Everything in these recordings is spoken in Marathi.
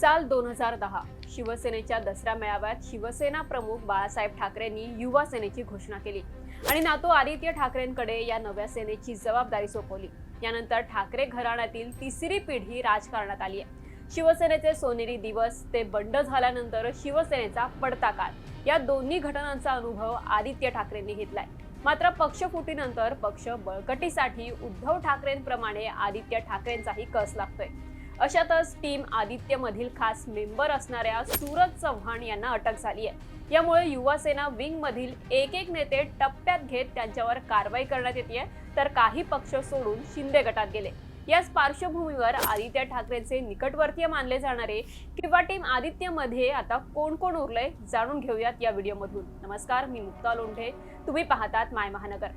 साल दोन हजार दहा शिवसेनेच्या दसरा मेळाव्यात शिवसेना प्रमुख बाळासाहेब ठाकरेंनी युवा सेनेची घोषणा केली. आणि नातो आदित्य ठाकरेंकडे या नव्या सेनेची जबाबदारी सोपवली. यानंतर ठाकरे घराण्यातील तिसरी पिढी राजकारणात आली आहे. शिवसेनेचे सोनेरी दिवस ते बंड झाल्यानंतर शिवसेनेचा पडता काळ. या दोन्ही घटनांचा अनुभव आदित्य ठाकरेंनी घेतलाय. मात्र पक्षफुटीनंतर पक्ष बळकटीसाठी उद्धव ठाकरेंप्रमाणे आदित्य ठाकरेंचाही कस लागतोय? अशातच टीम आदित्य मधील खास मेंबर असणाऱ्या सूरज चव्हाण यांना अटक झाली आहे यामुळे युवा सेना विंग मधील एक एक नेते टप्प्यात घेत त्यांच्यावर कारवाई करण्यात येते तर काही पक्ष सोडून शिंदे गटात गेले. याच पार्श्वभूमीवर आदित्य ठाकरेंचे निकटवर्तीय मानले जाणारे किंवा टीम आदित्यमध्ये आता कोण कोण उरलंय जाणून घेऊयात या व्हिडिओमधून. नमस्कार मी मुक्ता लोंढे. तुम्ही पाहतात माय महानगर.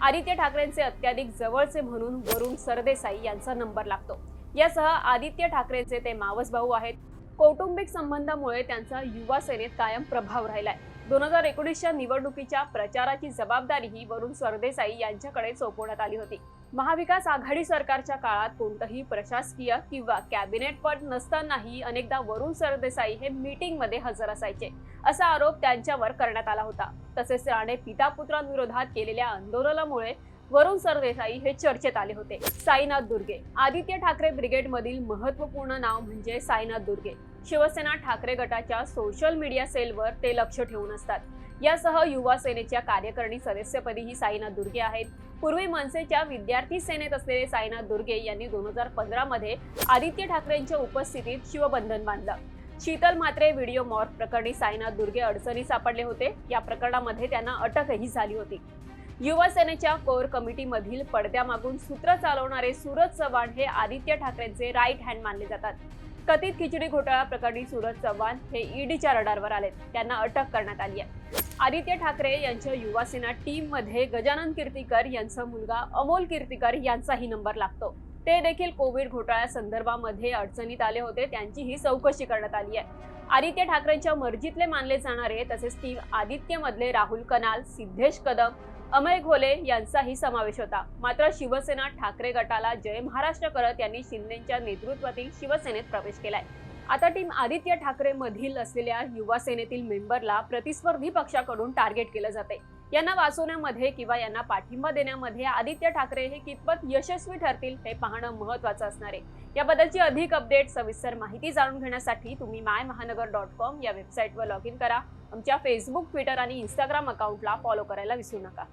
आदित्य ठाकरेंचे अत्याधिक जवळचे म्हणून वरुण सरदेसाई यांचा नंबर लागतो. यासह आदित्य ठाकरेंचे ते मावस भाऊ आहेत. कौटुंबिक संबंधामुळे त्यांचा युवा सेनेत कायम प्रभाव राहिलाय. दोन हजार एकोणीसच्या निवडणुकीच्या प्रचाराची जबाबदारीही वरुण सरदेसाई यांच्याकडे सोपवण्यात आली होती. महाविकास आघाडी सरकारच्या काळात कोणतंही प्रशासकीय किंवा कॅबिनेट पद नसतानाही अनेकदा वरुण सरदेसाई हे मीटिंगमध्ये हजर असायचे असा आरोप त्यांच्यावर करण्यात आला होता. तसेच राणे पिता पुत्रांविरोधात केलेल्या आंदोलनामुळे वरुण सरदेसाई हे चर्चेत आले होते. साईनाथ दुर्गे. आदित्य ठाकरे ब्रिगेडमधील महत्त्वपूर्ण नाव म्हणजे साईनाथ दुर्गे. शिवसेना ठाकरे गटाच्या सोशल मीडिया सेलवर ते लक्ष ठेवून असतात. यासह युवा सेनेच्या कार्यकारिणी सदस्यपदीही साईनाथ दुर्गे आहेत. पूर्वी मनसेच्या विद्यार्थी सेनेत असलेले साईनाथ दुर्गे यांनी दोन हजार पंधरामध्ये आदित्य ठाकरेंच्या उपस्थितीत शिवबंधन बांधलं. शीतल मात्रे व्हिडिओ मॉर्फ प्रकरणी साईनाथ दुर्गे अडचणी सापडले होते. या प्रकरणामध्ये त्यांना अटकही झाली होती. युवा सेनेच्या कोर कमिटीमधील पडद्यामागून सूत्र चालवणारे सूरज चव्हाण हे आदित्य ठाकरेंचे राईट हँड मानले जातात. कथित खिचडी घोटाळा प्रकरणी सूरज चव्हाण हे ईडीच्या रडारवर आलेत. त्यांना अटक करण्यात आली आहे. आदित्य ठाकरे यांच्या युवासेना टीममध्ये गजानन कीर्तीकर यांचा मुलगा अमोल कीर्तीकर यांचाही नंबर लागतो. ते देखील कोविड घोटाळ्या संदर्भामध्ये अडचणीत आले होते. त्यांचीही चौकशी करण्यात आली आहे. आदित्य ठाकरेंच्या मर्जीतले मानले जाणारे तसेच टीम आदित्यमधले राहुल कनाल सिद्धेश कदम अमय घोले यांचाही समावेश होता. मात्र शिवसेना ठाकरे गटाला जय महाराष्ट्र करत यांनी शिंदेच्या नेतृत्वातील शिवसेनेत प्रवेश केलाय. आता टीम आदित्य ठाकरे मधील असलेल्या युवा सेनेतील मेंबरला प्रतिस्पर्धी पक्षाकडून टार्गेट केलं जाते यांना वाचवण्यामध्ये किंवा यांना पाठिंबा देण्यामध्ये आदित्य ठाकरे हे कितपत यशस्वी ठरतील हे पाहणं महत्वाचं असणार आहे. याबद्दलची अधिक अपडेट सविस्तर माहिती जाणून घेण्यासाठी तुम्ही माय महानगर डॉट कॉम या वेबसाईटवर लॉग इन करा. आमच्या फेसबुक ट्विटर आणि इंस्टाग्राम अकाउंटला फॉलो करायला विसरू नका.